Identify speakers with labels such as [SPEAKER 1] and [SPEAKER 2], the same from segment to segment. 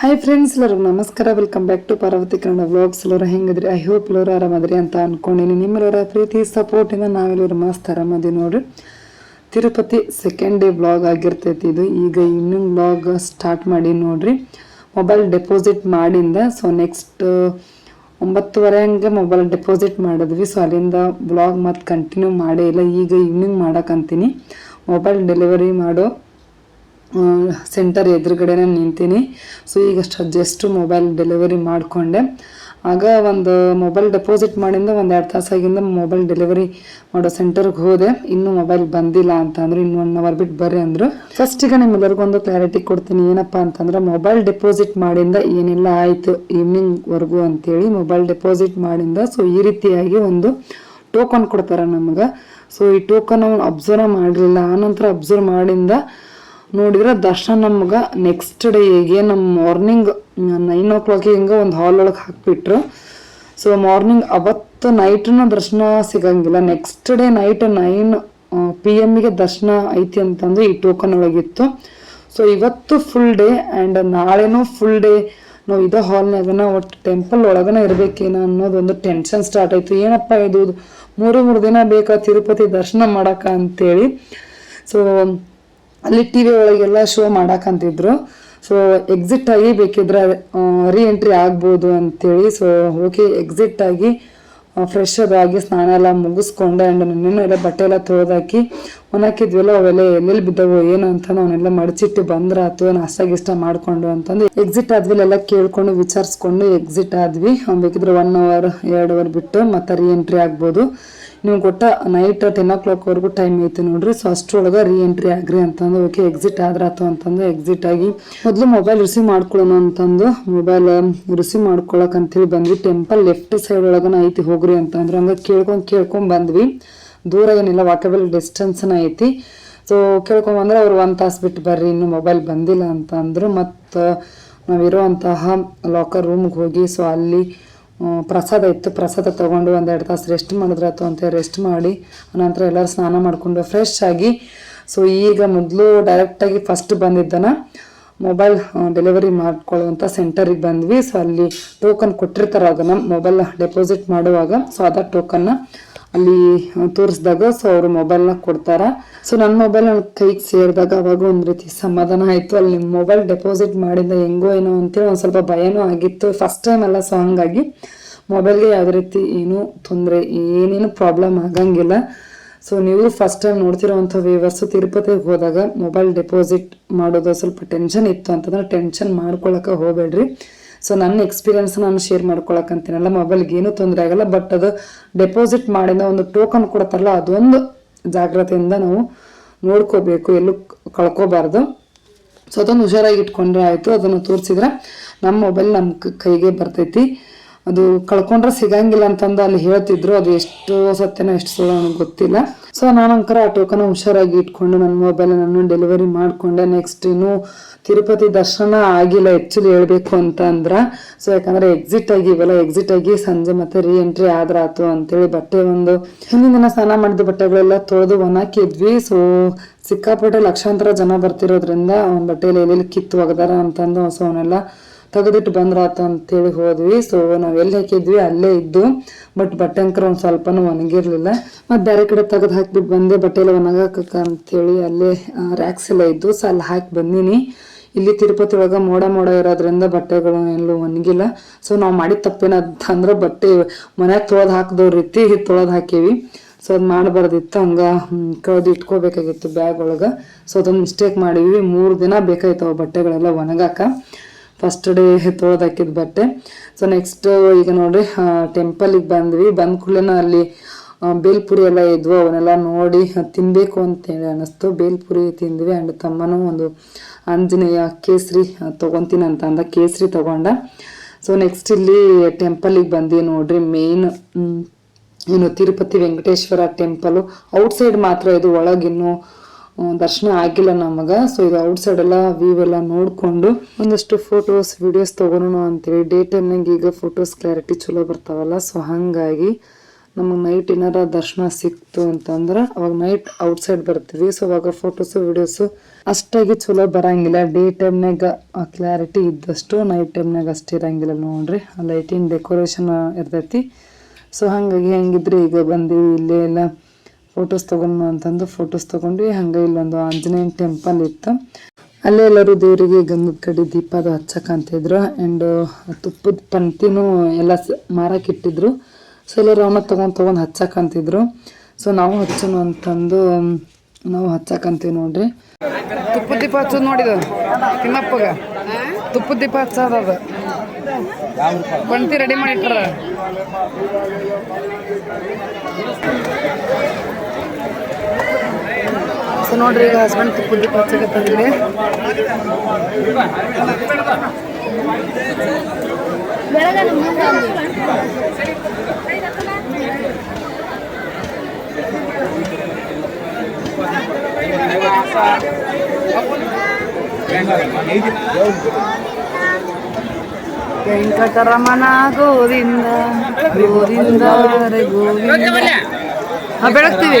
[SPEAKER 1] Hi friends ಎಲ್ಲರಿಗೂ ನಮಸ್ಕಾರ. Welcome back to Parvathi Kannada vlogs ಎಲ್ಲರೂ ಹೆಂಗಿದ್ರಿ? ಐ ಹೋಪ್ ಎಲ್ಲರೂ ಆರಾಮದ್ರಿ ಅಂತ ಅಂದ್ಕೊಂಡಿನಿ ನಿಮ್ಮೆಲ್ಲರ ಪ್ರೀತಿ ಸಪೋರ್ಟಿಂದ ನಾವೆಲ್ಲರೂ ಮಸ್ತ್ ಆರಾಮದಿ ನೋಡ್ರಿ. ತಿರುಪತಿ ಸೆಕೆಂಡ್ ಡೇ ವ್ಲಾಗ್ ಆಗಿರ್ತೈತಿ ಇದು. ಈಗ ಇನ್ನೊಂದು ಬ್ಲಾಗ್ ಸ್ಟಾರ್ಟ್ ಮಾಡಿ ನೋಡ್ರಿ. ಮೊಬೈಲ್ ಡೆಪಾಸಿಟ್ ಮಾಡಿಂದ ಸೊ ನೆಕ್ಸ್ಟ್ ಒಂಬತ್ತುವರೆ ಹಂಗೆ ಮೊಬೈಲ್ ಡೆಪಾಸಿಟ್ ಮಾಡಿದ್ವಿ. ಸೊ ಅಲ್ಲಿಂದ ಬ್ಲಾಗ್ ಮತ್ತೆ ಕಂಟಿನ್ಯೂ ಮಾಡೇ ಇಲ್ಲ. ಈಗ ಈವ್ನಿಂಗ್ ಮಾಡಕ್ಕಂತೀನಿ ಮೊಬೈಲ್ ಡೆಲಿವರಿ ಮಾಡೋ ಸೆಂಟರ್ ಎದುರುಗಡೆನೇ ನಿಂತೀನಿ. ಸೊ ಈಗ ಜಸ್ಟ್ ಮೊಬೈಲ್ ಡೆಲಿವರಿ ಮಾಡಿಕೊಂಡೆ. ಆಗ ಒಂದು ಮೊಬೈಲ್ ಡೆಪಾಸಿಟ್ ಮಾಡಿಂದ ಒಂದು ಎರಡು ತಾಸಾಗಿಂದ ಮೊಬೈಲ್ ಡೆಲಿವರಿ ಮಾಡೋ ಸೆಂಟರ್ಗೆ ಹೋದೆ. ಇನ್ನೂ ಮೊಬೈಲ್ ಬಂದಿಲ್ಲ ಅಂತ ಅಂದ್ರೆ ಇನ್ನು ಒನ್ ಅವರ್ ಬಿಟ್ಟು ಬರ್ರಿ ಅಂದರು. ಫಸ್ಟ್ ಈಗ ನಿಮ್ಮೆಲ್ಲರಿಗೂ ಒಂದು ಕ್ಲಾರಿಟಿ ಕೊಡ್ತೀನಿ. ಏನಪ್ಪ ಅಂತಂದ್ರೆ ಮೊಬೈಲ್ ಡೆಪಾಸಿಟ್ ಮಾಡಿಂದ ಏನೆಲ್ಲ, ಆಯಿತು ಈವ್ನಿಂಗ್ವರೆಗೂ ಅಂತೇಳಿ ಮೊಬೈಲ್ ಡೆಪಾಸಿಟ್ ಮಾಡಿಂದ ಸೊ ಈ ರೀತಿಯಾಗಿ ಒಂದು ಟೋಕನ್ ಕೊಡ್ತಾರೆ ನಮ್ಗೆ. ಸೊ ಈ ಟೋಕನ್ ಅವ್ನು ಅಬ್ಸರ್ವ್ ಮಾಡಲಿಲ್ಲ. ಆನಂತರ ಅಬ್ಸರ್ವ್ ಮಾಡಿಂದ ನೋಡಿದ್ರೆ ದರ್ಶನ ನಮ್ಗೆ ನೆಕ್ಸ್ಟ್ ಡೇಗೆ ನಮ್ಮ ಮಾರ್ನಿಂಗ್ ನೈನ್ ಓ ಕ್ಲಾಕಿಗೆ ಹಿಂಗೆ ಒಂದು ಹಾಲ್ ಒಳಗೆ ಹಾಕಿಬಿಟ್ರು. ಸೊ ಮಾರ್ನಿಂಗ್ ಅವತ್ತು ನೈಟ್ನ ದರ್ಶನ ಸಿಗಂಗಿಲ್ಲ. Next day night nine P ಎಮ್ಗೆ ದರ್ಶನ ಐತಿ ಅಂತಂದ್ರೆ ಈ ಟೋಕನ್ ಒಳಗಿತ್ತು. ಸೊ ಇವತ್ತು ಫುಲ್ ಡೇ ಆ್ಯಂಡ್ ನಾಳೆನೂ ಫುಲ್ ಡೇ ನಾವು ಇದೇ ಹಾಲ್ನಾಗನ ಒಟ್ಟು ಟೆಂಪಲ್ ಒಳಗನ ಇರಬೇಕೇನ ಅನ್ನೋದು ಒಂದು ಟೆನ್ಷನ್ ಸ್ಟಾರ್ಟ್ ಆಯಿತು. ಏನಪ್ಪ ಇದು? ಮೂರು ಮೂರು ದಿನ ಬೇಕಾ ತಿರುಪತಿ ದರ್ಶನ ಮಾಡಕ ಅಂತೇಳಿ. ಸೊ ಅಲ್ಲಿ ಟಿ ವಿ ಒಳಗೆಲ್ಲ ಶೋ ಮಾಡಾಕಂತಿದ್ರು ಸೊ ಎಕ್ಸಿಟ್ ಆಗಿ ಬೇಕಿದ್ರೆ ರೀ ಎಂಟ್ರಿ ಆಗ್ಬೋದು ಅಂತೇಳಿ. ಸೊ ಓಕೆ ಎಕ್ಸಿಟ್ ಆಗಿ ಫ್ರೆಶ್ ಆಗಿ ಸ್ನಾನ ಎಲ್ಲ ಮುಗಿಸ್ಕೊಂಡೆ ಆ್ಯಂಡ್ ನೆನ್ನೆ ಎಲ್ಲ ಬಟ್ಟೆ ಎಲ್ಲ ತೊಳೆದಾಕಿ ಒಣಾಕಿದ್ವಲ್ಲ ಅವೆಲ್ಲ ಎಲ್ಲೆಲ್ಲಿ ಬಿದ್ದವು, ಏನು ಅಂತ ಅವನ್ನೆಲ್ಲ ಮಡಚಿಟ್ಟು ಬಂದ್ರಾತು ನಾಷ್ಟ ಗಿಷ್ಟ ಮಾಡಿಕೊಂಡು ಅಂತಂದು ಎಕ್ಸಿಟ್ ಆದ್ಮೇಲೆ ಎಲ್ಲ ಕೇಳಿಕೊಂಡು ವಿಚಾರಿಸ್ಕೊಂಡು ಎಕ್ಸಿಟ್ ಆದ್ವಿ. ಬೇಕಿದ್ರೆ ಒನ್ ಅವರ್ ಎರಡು ಅವರ್ ಬಿಟ್ಟು ಮತ್ತೆ ರೀ ಎಂಟ್ರಿ ಆಗ್ಬೋದು. ನೀವು ಕೊಟ್ಟ ನೈಟ್ ಟೆನ್ ಓ ಕ್ಲಾಕ್ವರೆಗೂ ಟೈಮ್ ಐತೆ ನೋಡ್ರಿ. ಸೊ ಅಷ್ಟರೊಳಗೆ ರೀ ಎಂಟ್ರಿ ಆಗ್ರಿ ಅಂತಂದು ಓಕೆ ಎಕ್ಸಿಟ್ ಆದ್ರಾತು ಅಂತಂದು ಎಕ್ಸಿಟ್ ಆಗಿ ಮೊದಲು ಮೊಬೈಲ್ ರಿಸೀವ್ ಮಾಡ್ಕೊಳ್ಳೋಣ ಅಂತಂದು ಮೊಬೈಲ್ ರಿಸೀವ್ ಮಾಡ್ಕೊಳಕ್ ಅಂತೇಳಿ ಬಂದ್ವಿ. ಟೆಂಪಲ್ ಲೆಫ್ಟ್ ಸೈಡ್ ಒಳಗನ ಐತಿ ಹೋಗ್ರಿ ಅಂತಂದ್ರೆ. ಹಂಗೆ ಕೇಳ್ಕೊಂಡು ಕೇಳ್ಕೊಂಡ್ ಬಂದ್ವಿ. ದೂರ ಏನಿಲ್ಲ ವಾಕಬಲ್ ಡಿಸ್ಟೆನ್ಸ್ನ ಐತಿ. ಸೊ ಕೇಳ್ಕೊಂಬಂದ್ರೆ ಅವ್ರು ಒಂದು ತಾಸು ಬಿಟ್ಟು ಬರ್ರಿ, ಇನ್ನು ಮೊಬೈಲ್ ಬಂದಿಲ್ಲ ಅಂತ ಅಂದರು ಮತ್ತು ನಾವಿರುವಂತಹ ಲಾಕರ್ ರೂಮ್ಗೆ ಹೋಗಿ ಸೊ ಅಲ್ಲಿ ಪ್ರಸಾದ ಇತ್ತು. ಪ್ರಸಾದ ತೊಗೊಂಡು ಒಂದೆರಡು ತಾಸು ರೆಸ್ಟ್ ಮಾಡಿದ್ರಾತು ಅಂತ ರೆಸ್ಟ್ ಮಾಡಿ ನಂತರ ಎಲ್ಲರೂ ಸ್ನಾನ ಮಾಡಿಕೊಂಡು ಫ್ರೆಶ್ ಆಗಿ ಸೊ ಈಗ ಮೊದಲು ಡೈರೆಕ್ಟಾಗಿ ಫಸ್ಟ್ ಬಂದಿದ್ದನ ಮೊಬೈಲ್ ಡೆಲಿವರಿ ಮಾಡ್ಕೊಳ್ಳುವಂಥ ಸೆಂಟರಿಗೆ ಬಂದ್ವಿ. ಸೊ ಅಲ್ಲಿ ಟೋಕನ್ ಕೊಟ್ಟಿರ್ತಾರೆ ನಮ್ಮ ಮೊಬೈಲ್ ಡೆಪಾಸಿಟ್ ಮಾಡುವಾಗ ಸೊ ಅದ ಟೋಕನ್ನ ಅಲ್ಲಿ ತೋರಿಸಿದಾಗ ಸೊ ಅವರು ಮೊಬೈಲ್ನ ಕೊಡ್ತಾರೆ. ಸೊ ನನ್ನ ಮೊಬೈಲ್ ನನ್ನ ಕೈಗೆ ಸೇರಿದಾಗ ಅವಾಗ ಒಂದು ರೀತಿ ಸಮಾಧಾನ ಆಯಿತು. ಅಲ್ಲಿ ಮೊಬೈಲ್ ಡೆಪಾಸಿಟ್ ಮಾಡಿದ ಹೆಂಗೋ ಏನೋ ಅಂತೇಳಿ ಒಂದು ಸ್ವಲ್ಪ ಭಯನೂ ಆಗಿತ್ತು. ಫಸ್ಟ್ ಟೈಮ್ ಅಲ್ಲ ಸೊ ಹಂಗಾಗಿ ಮೊಬೈಲ್ಗೆ ಯಾವುದೇ ರೀತಿ ಏನೂ ತೊಂದರೆ, ಏನೇನು ಪ್ರಾಬ್ಲಮ್ ಆಗಂಗಿಲ್ಲ. ಸೊ ನೀವು ಫಸ್ಟ್ ಟೈಮ್ ನೋಡ್ತಿರೋವಂಥ ವ್ಯವಸ್ ತಿರುಪತಿಗೆ ಹೋದಾಗ ಮೊಬೈಲ್ ಡೆಪಾಸಿಟ್ ಮಾಡೋದು ಸ್ವಲ್ಪ ಟೆನ್ಷನ್ ಇತ್ತು ಅಂತಂದ್ರೆ ಟೆನ್ಷನ್ ಮಾಡ್ಕೊಳಕ್ಕೆ ಹೋಗಬೇಡ್ರಿ. ಸೊ ನನ್ನ ಎಕ್ಸ್ಪೀರಿಯನ್ಸ್ ನಾನು ಶೇರ್ ಮಾಡ್ಕೊಳಕ್ಕಂತೀನಲ್ಲ ಮೊಬೈಲ್ಗೆ ಏನೂ ತೊಂದರೆ ಆಗಲ್ಲ ಬಟ್ ಅದು ಡೆಪಾಸಿಟ್ ಮಾಡಿದ ಒಂದು ಟೋಕನ್ ಕೊಡ್ತಾರಲ್ಲ ಅದೊಂದು ಜಾಗ್ರತೆಯಿಂದ ನಾವು ನೋಡ್ಕೋಬೇಕು, ಎಲ್ಲೂ ಕಳ್ಕೋಬಾರ್ದು. ಸೊ ಅದೊಂದು ಹುಷಾರಾಗಿ ಇಟ್ಕೊಂಡ್ರೆ ಆಯಿತು, ಅದನ್ನು ತೋರಿಸಿದ್ರೆ ನಮ್ಮ ಮೊಬೈಲ್ ನಮ್ಮ ಕೈಗೆ ಬರ್ತೈತಿ. ಅದು ಕಳ್ಕೊಂಡ್ರೆ ಸಿಗಂಗಿಲ್ಲ ಅಂತಂದು ಅಲ್ಲಿ ಹೇಳ್ತಿದ್ರು. ಅದು ಎಷ್ಟು ಸತ್ಯನೋ ಎಷ್ಟು ಸುಳ್ಳು ನನಗೆ ಗೊತ್ತಿಲ್ಲ. ಸೊ ನಾನಂಕರ ಆ ಟೋಕನ್ ಹುಷಾರಾಗಿ ಇಟ್ಕೊಂಡು ನನ್ನ ಮೊಬೈಲ್ ನಾನು ಡೆಲಿವರಿ ಮಾಡಿಕೊಂಡೆ. ನೆಕ್ಸ್ಟ್ ಇನ್ನು ತಿರುಪತಿ ದರ್ಶನ ಆಗಿಲ್ಲ ಆ್ಯಕ್ಚುಲಿ ಹೇಳಬೇಕು ಅಂತ ಅಂದ್ರೆ ಸೊ ಯಾಕಂದ್ರೆ ಎಕ್ಸಿಟ್ ಆಗಿವಲ್ಲ ಎಕ್ಸಿಟ್ ಆಗಿ ಸಂಜೆ ಮತ್ತೆ ರೀ ಎಂಟ್ರಿ ಆದ್ರಾತು ಅಂತೇಳಿ ಬಟ್ಟೆ ಒಂದು. ಹಿಂದಿನ ದಿನ ಸ್ನಾನ ಮಾಡಿದ ಬಟ್ಟೆಗಳೆಲ್ಲ ತೊಳೆದು ಒಣಾಕಿದ್ವಿ ಸೊ ಸಿಕ್ಕಾಪಟ್ಟೆ ಲಕ್ಷಾಂತರ ಜನ ಬರ್ತಿರೋದ್ರಿಂದ ಅವ್ನ ಬಟ್ಟೆಯಲ್ಲಿ ಎಲ್ಲೆಲ್ಲಿ ಕಿತ್ತು ಒಗದಾರ ಅಂತಂದು ಸೊ ಅವನ್ನೆಲ್ಲ ತೆಗೆದಿಟ್ಟು ಬಂದ್ರಾತ ಅಂತೇಳಿ ಹೋದ್ವಿ. ಸೊ ನಾವು ಎಲ್ಲಿ ಹಾಕಿದ್ವಿ? ಅಲ್ಲೇ ಇದ್ದು. ಬಟ್ ಬಟ್ಟೆ ಅಂಕರ ಒಂದು ಸ್ವಲ್ಪನೂ ಒಣಗಿರ್ಲಿಲ್ಲ. ಮತ್ತು ಬೇರೆ ಕಡೆ ತೆಗೆದು ಹಾಕ್ಬಿಟ್ಟು ಬಂದೆ. ಬಟ್ಟೆ ಎಲ್ಲ ಒಣಗಾಕ ಅಂತೇಳಿ ಅಲ್ಲೇ ರ್ಯಾಕ್ಸ್ ಎಲ್ಲ ಇದ್ದು. ಸೊ ಅಲ್ಲಿ ಹಾಕಿ ಬಂದಿನಿ. ಇಲ್ಲಿ ತಿರುಪತಿ ಒಳಗ ಮೋಡ ಮೋಡ ಇರೋದ್ರಿಂದ ಬಟ್ಟೆಗಳು ಎಲ್ಲೂ ಒಣಗಿಲ್ಲ. ಸೊ ನಾವು ಮಾಡಿದ ತಪ್ಪೇನಂತಂದ್ರೆ ಬಟ್ಟೆ ಮನ್ಯಾಗ ತೊಳೆದು ಹಾಕಿದೋ ರೀತಿ ತೊಳೆದು ಹಾಕೀವಿ. ಸೊ ಅದು ಮಾಡಬಾರ್ದಿತ್ತು. ಹಂಗೆ ಕಳೆದು ಇಟ್ಕೋಬೇಕಾಗಿತ್ತು ಬ್ಯಾಗ್ ಒಳಗೆ. ಸೊ ಅದೊಂದು ಮಿಸ್ಟೇಕ್ ಮಾಡಿವಿ ಮೂರು ದಿನ ಬೇಕಾಯ್ತವ ಬಟ್ಟೆಗಳೆಲ್ಲ ಒಣಗಾಕ. ಫಸ್ಟ್ ಡೇ ತೊಳೆದಾಕಿದ ಬಟ್ಟೆ. ಸೊ ನೆಕ್ಸ್ಟ್ ಈಗ ನೋಡ್ರಿ ಟೆಂಪಲಿಗೆ ಬಂದ್ವಿ. ಬಂದ ಕೂಡಲೇ ಅಲ್ಲಿ ಬೇಲ್ಪುರಿ ಎಲ್ಲ ಇದ್ವು. ಅವನ್ನೆಲ್ಲ ನೋಡಿ ತಿನ್ನಬೇಕು ಅಂತೇಳಿ ಅನ್ನಿಸ್ತು. ಬೇಲ್ಪುರಿ ತಿಂದ್ವಿ ಆ್ಯಂಡ್ ತಮ್ಮನೂ ಒಂದು ಆಂಜನೇಯ ಕೇಸರಿ ತೊಗೊತೀನಿ ಅಂತ ಅಂದ. ಕೇಸರಿ ತಗೊಂಡ. ಸೊ ನೆಕ್ಸ್ಟ್ ಇಲ್ಲಿ ಟೆಂಪಲಿಗೆ ಬಂದ್ವಿ ನೋಡ್ರಿ. ಮೇನ್ ಏನು ತಿರುಪತಿ ವೆಂಕಟೇಶ್ವರ ಟೆಂಪಲು ಔಟ್ಸೈಡ್ ಮಾತ್ರ ಇದು ಒಳಗಿನ್ನು ದರ್ಶನ ಆಗಿಲ್ಲ ನಮಗೆ. ಸೊ ಇದು ಔಟ್ಸೈಡ್ ಎಲ್ಲ ವ್ಯೂ ಎಲ್ಲ ನೋಡಿಕೊಂಡು ಒಂದಷ್ಟು ಫೋಟೋಸ್ ವಿಡಿಯೋಸ್ ತೊಗೊಳೋಣ ಅಂತೇಳಿ. ಡೇ ಟೈಮ್ನಾಗ ಈಗ ಫೋಟೋಸ್ ಕ್ಲಾರಿಟಿ ಚಲೋ ಬರ್ತಾವಲ್ಲ. ಸೊ ಹಾಗಾಗಿ ನಮಗೆ ನೈಟ್ ಏನಾರ ದರ್ಶನ ಸಿಕ್ತು ಅಂತಂದ್ರೆ ಅವಾಗ ನೈಟ್ ಔಟ್ಸೈಡ್ ಬರ್ತೀವಿ. ಸೊ ಅವಾಗ ಫೋಟೋಸು ವಿಡಿಯೋಸು ಅಷ್ಟಾಗಿ ಚಲೋ ಬರಂಗಿಲ್ಲ. ಡೇ ಟೈಮ್ನಾಗ ಕ್ಲಾರಿಟಿ ಇದ್ದಷ್ಟು ನೈಟ್ ಟೈಮ್ನಾಗ ಅಷ್ಟು ಇರಂಗಿಲ್ಲ ನೋಡ್ರಿ. ಲೈಟಿನ ಡೆಕೋರೇಷನ್ ಇರ್ತೈತಿ. ಸೊ ಹಾಗಾಗಿ ಹೆಂಗಿದ್ರೆ ಈಗ ಬಂದೀವಿ ಇಲ್ಲೇ ಎಲ್ಲ. ಫೋಟೋಸ್ ತಗೊಂಡು ಅಂತಂದು ಫೋಟೋಸ್ ತಗೊಂಡ್ವಿ ಹಂಗೆ ಇಲ್ಲೊಂದು ಆಂಜನೇಯನ ಟೆಂಪಲ್ ಇತ್ತು. ಅಲ್ಲೇ ಎಲ್ಲರೂ ದೇವರಿಗೆ ಗಂಧದ ಕಡೆ ದೀಪ ಅದು ಹಚ್ಚಕಂತಿದ್ರು ಆ್ಯಂಡ್ ತುಪ್ಪದ ಪಂಕ್ತಿನೂ ಎಲ್ಲ ಸ ಮಾರಕ್ಕೆ ಇಟ್ಟಿದ್ರು. ಸೊ ಎಲ್ಲರೂ ಅವನ್ನ ತೊಗೊಂಡು ತೊಗೊಂಡು ಹಚ್ಚಕಂತಿದ್ರು ಸೊ ನಾವು ಹಚ್ಚೋಣ ಅಂತಂದು, ನಾವು ಹಚ್ಚಕಂತೀವಿ ನೋಡ್ರಿ. ತುಪ್ಪದ ದೀಪ ಹಚ್ಚೋದು ನೋಡಿದ ತಿಮ್ಮಪ್ಪಗ. ತುಪ್ಪದ ದೀಪ ಹಚ್ಚೋದು ಅದು. ಪಂಕ್ತಿ ರೆಡಿ ಮಾಡಿ ಇಟ್ರ ಸೊ ನೋಡ್ರಿ ಈಗ ಹಸ್ಬೆಂಡ್ ತುಪ್ಪದ ದೀಪ ಹಚ್ಚಕತ್ತಂದ್ರಿ ವೆಂಕಟರಮಣ ಗೋವಿಂದ ಗೋವಿಂದ ಗೋವಿಂದ. ಬೆಳಗ್ತೀವಿ.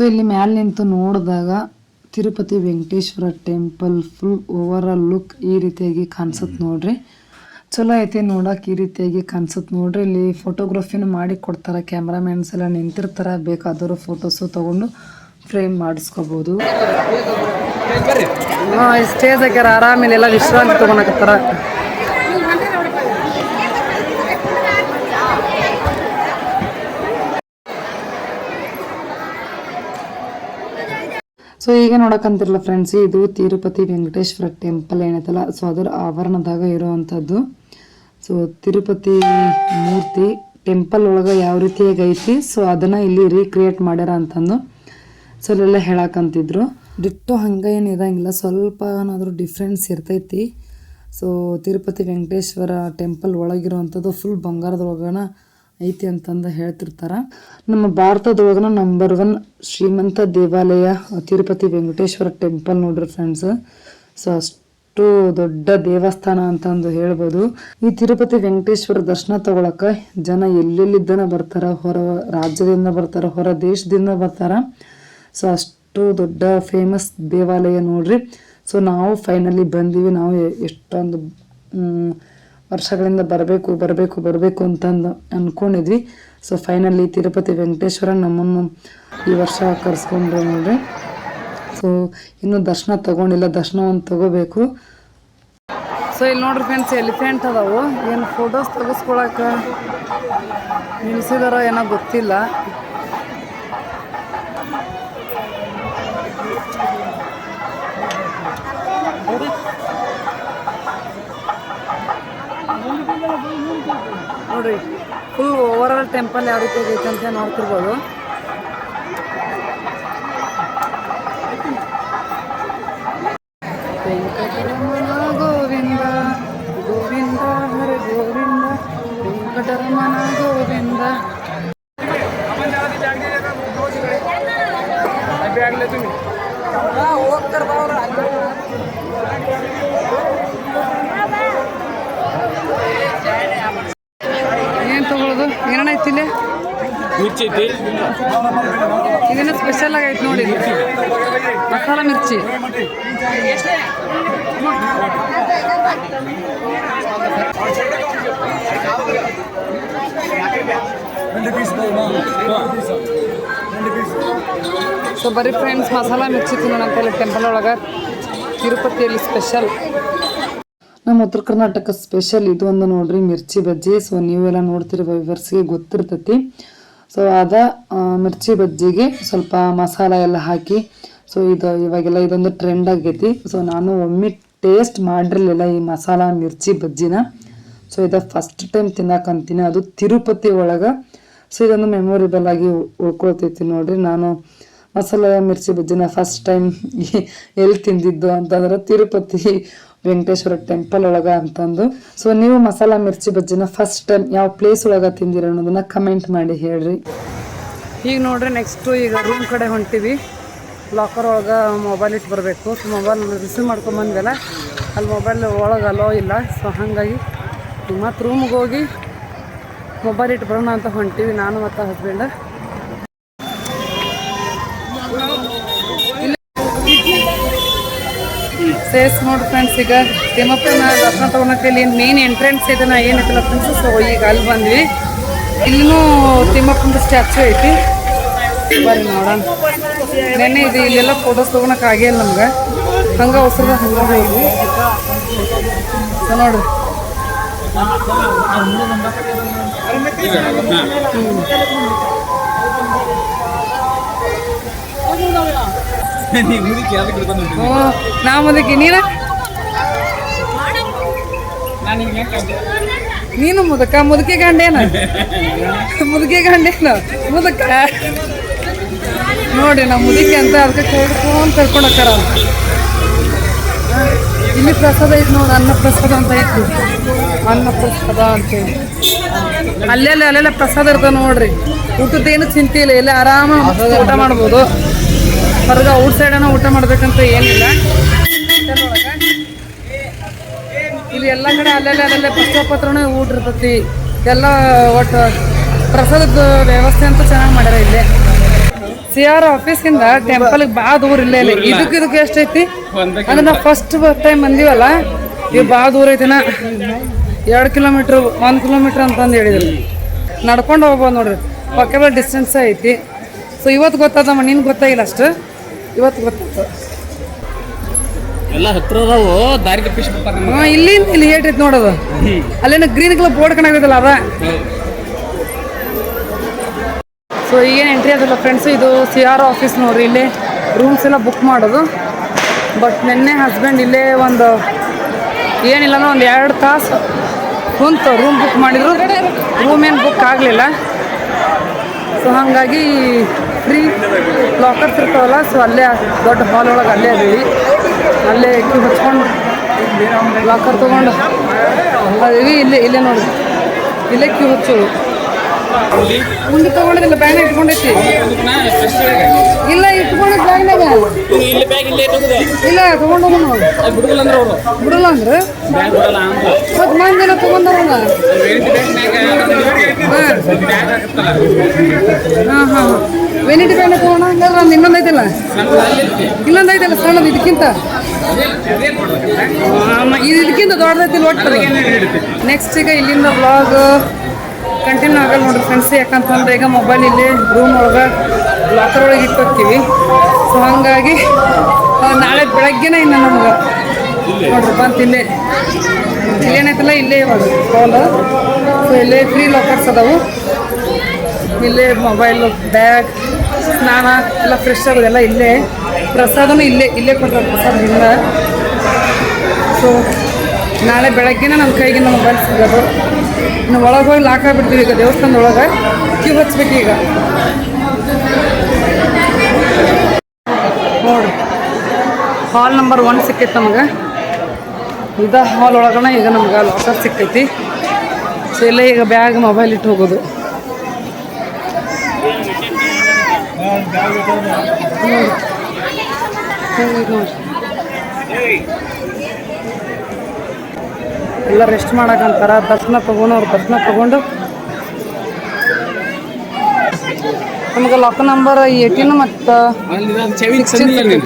[SPEAKER 1] ಸೊ ಇಲ್ಲಿ ಮ್ಯಾಲೆ ನಿಂತು ನೋಡಿದಾಗ Tirupati Venkateshwara temple full over all look ಈ ರೀತಿಯಾಗಿ ಕಾಣಿಸುತ್ತೆ ನೋಡ್ರಿ. ಚಲೋ ಐತಿ ನೋಡಕ್ಕೆ ಈ ರೀತಿಯಾಗಿ ಕಾಣಿಸುತ್ತೆ ನೋಡ್ರಿ. ಇಲ್ಲಿ ಫೋಟೋಗ್ರಫಿನ ಮಾಡಿ ಕೊಡ್ತಾರೆ ಕ್ಯಾಮ್ರಾಮ್ಯಾನ್ಸ್ ಎಲ್ಲ ನಿಂತಿರ್ತಾರೆ. ಬೇಕಾದವರು ಫೋಟೋಸು ತಗೊಂಡು ಫ್ರೇಮ್ ಮಾಡಿಸ್ಕೋಬೋದು. ಸ್ಟೇಜ್ ಹಾಕ್ಯಾರ ಆರಾಮಿಲ್ಲ ಎಲ್ಲ ವಿಶ್ರಾಂತಿ ತಗೊಳಕತ್ತಾರ ಸೊ ಈಗ ನೋಡಕ್ಕಂತಿರಲ್ಲ ಫ್ರೆಂಡ್ಸ್ ಇದು ತಿರುಪತಿ ವೆಂಕಟೇಶ್ವರ ಟೆಂಪಲ್ ಏನೈತಲ್ಲ ಸೊ ಅದರ ಆವರಣದಾಗ ಇರುವಂಥದ್ದು. ಸೊ ತಿರುಪತಿ ಮೂರ್ತಿ ಟೆಂಪಲ್ ಒಳಗೆ ಯಾವ ರೀತಿಯಾಗಿ ಐತಿ ಸೊ ಅದನ್ನ ಇಲ್ಲಿ ರೀಕ್ರಿಯೇಟ್ ಮಾಡ್ಯಾರ ಅಂತಂದು ಸೊ ಅಲ್ಲೆಲ್ಲ ಹೇಳಕ್ಕಂತಿದ್ರು ಡಿಟ್ಟು ಹಂಗೆ ಏನು ಇರಂಗಿಲ್ಲ, ಸ್ವಲ್ಪ ಏನಾದರೂ ಡಿಫ್ರೆನ್ಸ್ ಇರ್ತೈತಿ. ಸೊ ತಿರುಪತಿ ವೆಂಕಟೇಶ್ವರ ಟೆಂಪಲ್ ಒಳಗಿರುವಂಥದ್ದು ಫುಲ್ ಬಂಗಾರದೊಳಗನ ಐತಿ ಅಂತಂದು ಹೇಳ್ತಿರ್ತಾರೆ. ನಮ್ಮ ಭಾರತದೊಳಗನ ನಂಬರ್ ಒನ್ ಶ್ರೀಮಂತ ದೇವಾಲಯ ತಿರುಪತಿ ವೆಂಕಟೇಶ್ವರ ಟೆಂಪಲ್ ನೋಡ್ರಿ ಫ್ರೆಂಡ್ಸ್ ಸೊ ಅಷ್ಟು ದೊಡ್ಡ ದೇವಸ್ಥಾನ ಅಂತಂದು ಹೇಳ್ಬೋದು. ಈ ತಿರುಪತಿ ವೆಂಕಟೇಶ್ವರ ದರ್ಶನ ತಗೊಳಕ್ಕೆ ಜನ ಎಲ್ಲೆಲ್ಲಿದ್ದನ ಬರ್ತಾರ, ಹೊರ ರಾಜ್ಯದಿಂದ ಬರ್ತಾರ, ಹೊರ ದೇಶದಿಂದ ಬರ್ತಾರ. ಸೊ ಅಷ್ಟು ದೊಡ್ಡ ಫೇಮಸ್ ದೇವಾಲಯ ನೋಡ್ರಿ. ಸೊ ನಾವು ಫೈನಲಿ ಬಂದೀವಿ. ನಾವು ಎಷ್ಟೊಂದು ವರ್ಷಗಳಿಂದ ಬರಬೇಕು ಬರಬೇಕು ಬರಬೇಕು ಅಂತಂದು ಅಂದ್ಕೊಂಡಿದ್ವಿ ಸೊ ಫೈನಲಿ ತಿರುಪತಿ ವೆಂಕಟೇಶ್ವರ ನಮ್ಮನ್ನು ಈ ವರ್ಷ ಕರೆಸ್ಕೊಂಡ್ರು ನೋಡ್ರಿ. ಸೊ ಇನ್ನು ದರ್ಶನ ತಗೊಂಡಿಲ್ಲ, ದರ್ಶನವನ್ನು ತಗೋಬೇಕು. ಸೊ ಇಲ್ಲಿ ನೋಡ್ರಿ ಫ್ರೆಂಡ್ಸ್ ಎಲಿಫೆಂಟ್ ಅದಾವು. ಏನು ಫೋಟೋಸ್ ತೆಗೆಸ್ಕೊಳಕ್ಕೆ ನಿಲ್ಸಿದಾರೋ ಏನೋ ಗೊತ್ತಿಲ್ಲ. ನೋಡ್ರಿ ಫುಲ್ ಓವರ್ ಆಲ್ ಟೆಂಪಲ್ ಯಾವ ರೀತಿ ಐತೆ ಅಂತ ನೋಡ್ತಿರ್ಬೋದು. ಗೋವಿಂದ ಗೋವಿಂದ, ಹರ ಗೋವಿಂದ, ವೆಂಕಟರಮಣ ಗೋವಿಂದ ಏನ್ ತಗೊಳ್ಳೋದು ಏನಣ್ಣ ಐತಿ ಇಲ್ಲಿ ಇದನ್ನ ಸ್ಪೆಷಲ್ ಆಗೈತೆ ನೋಡಿ. ಮಸಾಲ ಮಿರ್ಚಿ. ಸೊ ಬರೀ ಫ್ರೆಂಡ್ಸ್ ಮಸಾಲ ಮಿರ್ಚಿ ತಿನ್ನೋಣ ಅಂತ ಟೆಂಪಲ್ ಒಳಗೆ ತಿರುಪತಿಯಲ್ಲಿ ಸ್ಪೆಷಲ್ ನಮ್ಮ ಉತ್ತರ ಕರ್ನಾಟಕ ಸ್ಪೆಷಲ್ ಇದು ಒಂದು ನೋಡ್ರಿ ಮಿರ್ಚಿ ಬಜ್ಜಿ. ಸೊ ನೀವೆಲ್ಲ ನೋಡ್ತಿರೋ ವಿವರ್ಸ್ಗೆ ಗೊತ್ತಿರ್ತೈತಿ.
[SPEAKER 2] ಸೊ ಅದ ಮಿರ್ಚಿ ಬಜ್ಜಿಗೆ ಸ್ವಲ್ಪ ಮಸಾಲ ಎಲ್ಲ ಹಾಕಿ ಸೊ ಇದು ಇವಾಗೆಲ್ಲ ಇದೊಂದು ಟ್ರೆಂಡ್ ಆಗೈತಿ. ಸೊ ನಾನು ಒಮ್ಮೆ ಟೇಸ್ಟ್ ಮಾಡಿರಲಿಲ್ಲ ಈ ಮಸಾಲ, ಮಿರ್ಚಿ ಬಜ್ಜಿನ. ಸೊ ಇದು ಫಸ್ಟ್ ಟೈಮ್ ತಿನ್ನಕಂತೀನಿ ಅದು ತಿರುಪತಿ ಒಳಗೆ. ಸೊ ಇದೊಂದು ಮೆಮೊರೇಬಲ್ ಆಗಿ ಉಳ್ಕೊಳ್ತೈತಿ ನೋಡ್ರಿ. ನಾನು ಮಸಾಲ, ಮಿರ್ಚಿ ಬಜ್ಜಿನ ಫಸ್ಟ್ ಟೈಮ್ ಎಲ್ಲಿ ತಿಂದಿದ್ದು ಅಂತಂದ್ರೆ ತಿರುಪತಿ ವೆಂಕಟೇಶ್ವರ ಟೆಂಪಲ್ ಒಳಗ ಅಂತಂದು. ಸೊ ನೀವು ಮಸಾಲ ಮಿರ್ಚಿ ಬಜ್ಜಿನ ಫಸ್ಟ್ ಟೈಮ್ ಯಾವ ಪ್ಲೇಸ್ ಒಳಗ ತಿಂದಿರ ಅನ್ನೋದನ್ನ ಕಮೆಂಟ್ ಮಾಡಿ ಹೇಳ್ರಿ. ಈಗ ನೋಡ್ರಿ ನೆಕ್ಸ್ಟು ಈಗ ರೂಮ್ ಕಡೆ ಹೊಂಟಿವಿ. ಲಾಕರ್ ಒಳಗೆ ಮೊಬೈಲ್ ಇಟ್ಟು ಬರಬೇಕು. ಸೊ ಮೊಬೈಲ್ ರಿಸೀವ್ ಮಾಡ್ಕೊಂಬಂದೆಲ್ಲ ಅಲ್ಲಿ ಮೊಬೈಲ್ ಒಳಗೆ ಅಲೋ ಇಲ್ಲ. ಸೊ ಹಾಗಾಗಿ ಮತ್ತು ರೂಮ್ಗೆ ಹೋಗಿ ಮೊಬೈಲ್ ಇಟ್ಟು ಬರೋಣ ಅಂತ ಹೊಂಟಿವಿ ನಾನು ಮತ್ತು ಹಸ್ಬೆಂಡ್ ಸೇಸ್ ನೋಡಿ ಫ್ರೆಂಡ್ಸ್ ಈಗ ತಿಮ್ಮಪ್ಪನ ದರ್ಶನ ತೊಗೊಳಕ್ಕೆ ಇಲ್ಲಿ ಮೇನ್ ಎಂಟ್ರೆನ್ಸ್ ಇದೆ ನಾ ಏನೈತಲ್ಲ ಫ್ರೆಂಡ್ಸ್ ಸೊ ಈಗ ಅಲ್ಲಿ ಬಂದ್ವಿ. ಇಲ್ಲೂ ತಿಮ್ಮಪ್ಪನ ಸ್ಟ್ಯಾಚು ಐತಿ. ಬರ್ರಿ ನೋಡೋಣ. ನೆನ್ನೆ ಇದು ಇಲ್ಲೆಲ್ಲ ಫೋಟೋಸ್ ತೊಗೊಳಕ್ಕೆ ಆಗಿಲ್ಲ ನಮ್ಗೆ. ಹಂಗೆ ಹೊಸದ ಹಂಗೆ ಹೋಗಿ ಸೊ ನೋಡ್ರಿ. ಹ್ಞೂ ನಾ ಮುದುಕಿ ನೀನು?
[SPEAKER 3] ನಾನು
[SPEAKER 2] ಮುದಕ, ಮುದುಕಿ ಗಂಡೇನ ಮುದುಕಿ ಗಂಡೇನ ಮುದಕ? ನೋಡಿ, ನಾವು ಮುದುಕಿ ಅಂತ ಅದಕ್ಕೆ ಕೇಳ್ಕೊಂಡು ಕರ್ಕೊಂಡು ಇಲ್ಲಿ ಪ್ರಸಾದ ಐತಿ ನೋಡಿ, ಅನ್ನ ಪ್ರಸಾದ ಅಂತ ಐತಿ ಅನ್ನ ಪ್ರಸಾದ ಅಂತೇಳಿ ಅಲ್ಲೆಲ್ಲ ಅಲ್ಲೆಲ್ಲ ಪ್ರಸಾದ ಇರ್ತದೆ ನೋಡ್ರಿ. ಊಟದ್ದೇನು ಚಿಂತೆ ಇಲ್ಲ ಎಲ್ಲ ಆರಾಮ ಊಟ ಮಾಡ್ಬೋದು. ಹೊರಗ ಔಟ್ ಅನ್ನ ಊಟ ಮಾಡ್ಬೇಕಂತ ಏನಿಲ್ಲ. ಇಲ್ಲಿ ಎಲ್ಲ ಕಡೆ ಅಲ್ಲೆಲ್ಲ ಅಲ್ಲೆಲ್ಲ ಪತ್ರನೇ ಊಟ ಇರ್ತೈತಿ ಎಲ್ಲ ಒಟ್ಟು ಪ್ರಸಾದದ ವ್ಯವಸ್ಥೆ ಅಂತ ಚೆನ್ನಾಗಿ ಮಾಡ್ಯಾರ ಇಲ್ಲಿ. ಸಿ ಆರ್ ಆಫೀಸಿಂದ ಟೆಂಪಲ್ಗೆ ಭಾಳ ದೂರ ಇಲ್ಲ ಇಲ್ಲಿ. ಇದಕ್ಕೆ ಇದಕ್ಕೆ ಎಷ್ಟೈತಿ ಅಂದ್ರೆ ನಾವು ಫಸ್ಟ್ ಟೈಮ್ ಬಂದೀವಲ್ಲ ಇದು ಭಾಳ ದೂರ ಐತಿನ ಎರಡು ಕಿಲೋಮೀಟ್ರ್ ಒಂದು ಕಿಲೋಮೀಟ್ರ್ ಅಂತಂದು ಹೇಳಿದ್ರು. ನಡ್ಕೊಂಡು ಹೋಗ್ಬೋದು ನೋಡ್ರಿ. ವಾಕೇಬಲ್ ಡಿಸ್ಟೆನ್ಸ್ ಐತಿ. ಸೊ ಇವತ್ತು ಗೊತ್ತಾದ ನಿನ್ಗೆ ಗೊತ್ತಾಗಿಲ್ಲ ಅಷ್ಟು. ಇವತ್ತು ಗೊತ್ತಾಯ್ತು.
[SPEAKER 3] ಎಲ್ಲ ಹತ್ರ ಅದಾವು ದಾರಿ.
[SPEAKER 2] ಹಾಂ ಇಲ್ಲಿ ಇಲ್ಲಿ ಹೇಳ್ರಿ ನೋಡೋದು. ಅಲ್ಲೇನು ಗ್ರೀನ್ ಕಲರ್ ಬೋರ್ಡ್ ಕಾಣಾಗತ್ತಲ್ಲ ಅದ? ಸೊ ಈಗೇನು ಎಂಟ್ರಿ ಅದಲ್ಲ ಫ್ರೆಂಡ್ಸ್ ಇದು ಸಿ ಆರ್ ಆಫೀಸ್ ನೋಡ್ರಿ ಇಲ್ಲಿ ರೂಮ್ಸ್ ಎಲ್ಲ ಬುಕ್ ಮಾಡೋದು. ಬಟ್ ನಿನ್ನೆ ಹಸ್ಬೆಂಡ್ ಇಲ್ಲೇ ಒಂದು ಏನಿಲ್ಲ ಅಂದ್ರೆ ಒಂದು ಎರಡು ತಾಸು ಕುಂತು ರೂಮ್ ಬುಕ್ ಮಾಡಿದ್ರು. ರೂಮ್ ಏನು ಬುಕ್ ಆಗಲಿಲ್ಲ. ಸೊ ಹಾಗಾಗಿ ಫ್ರೀ ಲಾಕರ್ಸ್ ಇರ್ತಾವಲ್ಲ ಸೊ ಅಲ್ಲೇ, ದೊಡ್ಡ ಹಾಲ್ ಒಳಗೆ ಅಲ್ಲೇ ಅದೀವಿ ಅಲ್ಲೇ ಕ್ಯೂ ಹಚ್ಕೊಂಡು ಲಾಕರ್ ತೊಗೊಂಡು. ಅದೀವಿ ಇಲ್ಲೇ ಇಲ್ಲೇ ನೋಡಿ. ಇಲ್ಲೇ ಕ್ಯೂ ಹಚ್ಚೋದು ಮುಂದೆ ತಗೊಂಡಿದ್ದಿಲ್ಲ ಬ್ಯಾಗ್ ಇಟ್ಕೊಂಡೈತಿ. ಇಲ್ಲ ಇಟ್ಕೊಂಡ ಬ್ಯಾಗ್ನಾಗ
[SPEAKER 3] ನೀವು ಬ್ಯಾಗ್ ಇಲ್ಲೇ
[SPEAKER 2] ಇಲ್ಲ ತೊಗೊಂಡು
[SPEAKER 3] ಬಿಡುದಿಲ್ಲ ಅಂದ್ರೆ ಅವರು?
[SPEAKER 2] ಬಿಡಲ್ಲ ಅಂದ್ರೆ?
[SPEAKER 3] ಬ್ಯಾಗ್ ಬಿಡಲ್ಲ ಅಂತ
[SPEAKER 2] ಮತ್ತು ತೊಗೊಂಡಾರಲ್ಲ
[SPEAKER 3] ಬ್ಯಾಗ್ನಾಗ ಬ್ಯಾಗ್ ಹಾಕತ್ತಲ್ಲ
[SPEAKER 2] ಹಾಂ. ಹಾಂ ವೆನಿಟಿ ಬ್ಯಾಗ್ ತೊಗೊಂಡು ಹಂಗಾದ್ರೆ ಒಂದು ಇನ್ನೊಂದು ಐತಿಲ್ಲ
[SPEAKER 3] ಅಲ್ಲಿರ್ತಿ
[SPEAKER 2] ಐತಲ್ಲ ಸಣ್ಣದು ಇದಕ್ಕಿಂತ? ಇದಕ್ಕಿಂತ ದೊಡ್ಡದೈತಿ ಒಟ್ಟು. ನೆಕ್ಸ್ಟ್ ಈಗ ಇಲ್ಲಿಂದ ವ್ಲಾಗ್ ಕಂಟಿನ್ಯೂ ಆಗಲ್ಲ ನೋಡ್ರಿ ಫ್ರೆಂಡ್ಸ್ ಯಾಕಂತಂದ್ರೆ ಈಗ ಮೊಬೈಲ್ ಇಲ್ಲಿ ರೂಮ್ ಒಳಗೆ ಲಾಕರ್ ಒಳಗೆ ಇಟ್ಟು ಹೋಗ್ತೀವಿ ಸೊ ಹಾಗಾಗಿ ನಾಳೆ ಬೆಳಗ್ಗೆನೇ ಇನ್ನು ನಮ್ಗೆ ನೋಡ್ರಿ ಬಂತು ಇಲ್ಲೇ. ಇಲ್ಲೇನೈತಲ್ಲ ಇಲ್ಲೇ ಇವಾಗ ಕಾಲ್ ಸೊ ಇಲ್ಲೇ ಫ್ರೀ ಲಾಕರ್ಸ್ ಅದಾವು. ಇಲ್ಲೇ ಮೊಬೈಲು ಬ್ಯಾಗ್ ಸ್ನಾನ, ಎಲ್ಲ ಫ್ರೆಶ್ ಆಗೋದೆಲ್ಲ ಇಲ್ಲೇ. ಪ್ರಸಾದನೂ ಇಲ್ಲೇ ಇಲ್ಲೇ ಕೊಡ್ತಾರೆ ಪ್ರಸಾದದಿಂದ ಸೊ ನಾಳೆ ಬೆಳಗ್ಗೆನೇ ನಮ್ಮ ಕೈಗೆ ನಮ್ಮ ಮೊಬೈಲ್ ಸಿಗೋದು. ಇನ್ನು ಒಳಗೆ ಹೋಗಿ ಲಾಕ್ ಆಗಿಬಿಡ್ತೀವಿ ಈಗ ದೇವಸ್ಥಾನದ ಒಳಗೆ. ಕ್ಯೂ ಹಚ್ಬೇಕು ಈಗ. ನೋಡ್ರಿ ಹಾಲ್ ನಂಬರ್ ಒನ್ ಸಿಕ್ಕೈತೆ ನಮಗೆ. ಇದ ಹಾಲ್ ಒಳಗನ ಈಗ ನಮ್ಗೆ ಲಾಕರ್ ಸಿಕ್ಕೈತಿ. ಸೊ ಇಲ್ಲೇ ಈಗ ಬ್ಯಾಗ್ ಮೊಬೈಲ್ ಇಟ್ಟು ಹೋಗೋದು. ಹಿಂಗೈತೆ ನೋಡ್ರಿ ಎಲ್ಲ ರೆಸ್ಟ್ ಮಾಡಕಂತಾರ. ದರ್ಶನ ತಗೊಂಡವ್ರು ದರ್ಶನ ತಗೊಂಡು ನಮ್ಗೆ ಲಾಕ್ ನಂಬರ್ ಏಯ್ಟೀನ್ ಮತ್ತು
[SPEAKER 3] ಅಲ್ಲಿ